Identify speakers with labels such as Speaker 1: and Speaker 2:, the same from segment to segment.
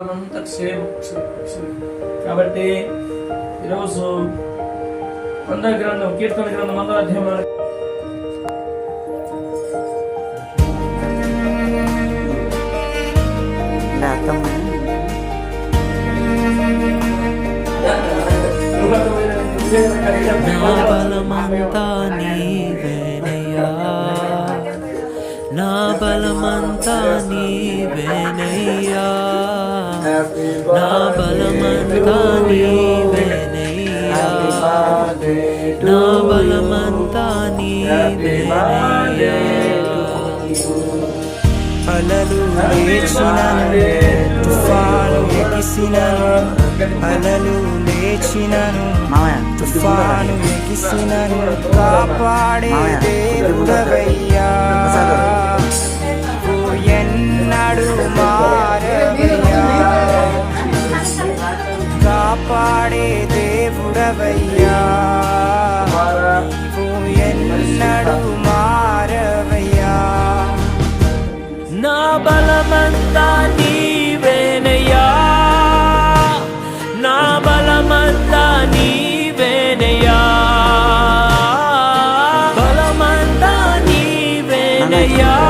Speaker 1: అంతా కాబట్టి ఈరోజు వంద గ్రంథం కీర్తన గ్రంథం వంద అధ్యాయంలో
Speaker 2: నా బలమంతా నీవేనయ్యా నా బలమంతా నీవేనయ్యా నా బలమంతా నీవేనయ్యా నా బలమంతా నీవేనయ్యా అలలు లేచినను తుఫాను ఎగిసినను అలలు లేచినను తుఫాను ఎగిసినను కాపాడే దేవుడవయ్యా. కాపాడే దేవుడవయ్యా. ఎన్నడు మారవయ్యా. నా బలమంతా నీవేనయ్యా. నా బలమంతా నీవేనయ్యా. బలమంతా నీవేనయ్యా.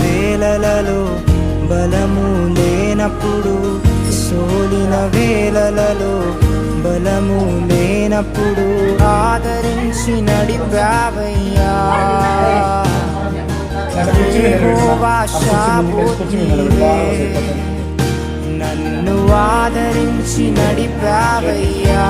Speaker 2: వేళలలో బలము లేనప్పుడు సోలిన వేళలలో బలము లేనప్పుడు ఆదరించి నడిపావయ్యా నన్ను ఆదరించి నడిపావయ్యా